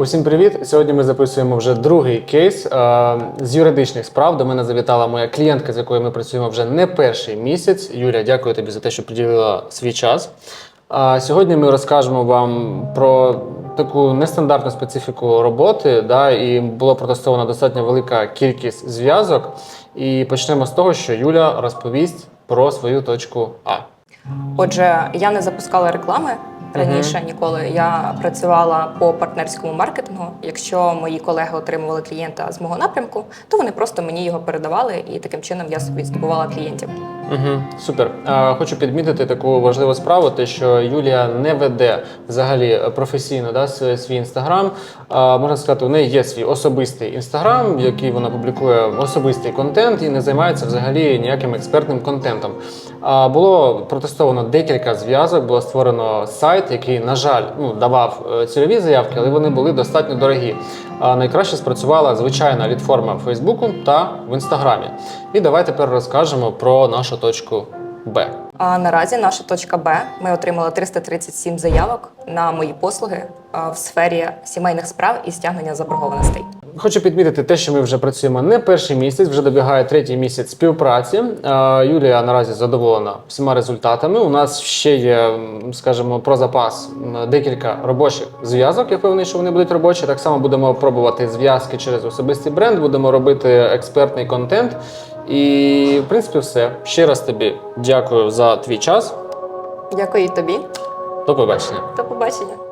Усім привіт! Сьогодні ми записуємо вже другий кейс е, з юридичних справ. До мене завітала моя клієнтка, з якою ми працюємо вже не перший місяць. Юля, дякую тобі за те, що приділила свій час. А сьогодні ми розкажемо вам про таку нестандартну специфіку роботи, да, і було протестовано достатньо велика кількість зв'язок. І почнемо з того, що Юля розповість про свою точку А. Отже, я не запускала реклами раніше ніколи. Я працювала по партнерському маркетингу. Якщо мої колеги отримували клієнта з мого напрямку, то вони просто мені його передавали, і таким чином я собі здобувала клієнтів. Угу, супер. Хочу підмітити таку важливу справу, те, що Юлія не веде взагалі професійно да, свій інстаграм. Можна сказати, у неї є свій особистий інстаграм, в який вона публікує особистий контент і не займається взагалі ніяким експертним контентом. А, було протестовано декілька зв'язок, було створено сайт, який, на жаль, ну, давав е, цільові заявки, але вони були достатньо дорогі. Найкраще спрацювала звичайна лідформа в Фейсбуку та в інстаграмі. І давай тепер розкажемо про нашу точку Б. А наразі наша точка Б. Ми отримали 337 заявок на мої послуги в сфері сімейних справ і стягнення заборгованостей. Хочу підмітити те, що ми вже працюємо не перший місяць, вже добігає третій місяць співпраці. Юлія наразі задоволена всіма результатами. У нас ще є, скажімо, про запас декілька робочих зв'язок. Я впевнений, що вони будуть робочі. Так само будемо пробувати зв'язки через особистий бренд, будемо робити експертний контент. І, в принципі, все. Ще раз тобі дякую за твій час. Дякую і тобі. До побачення. До побачення.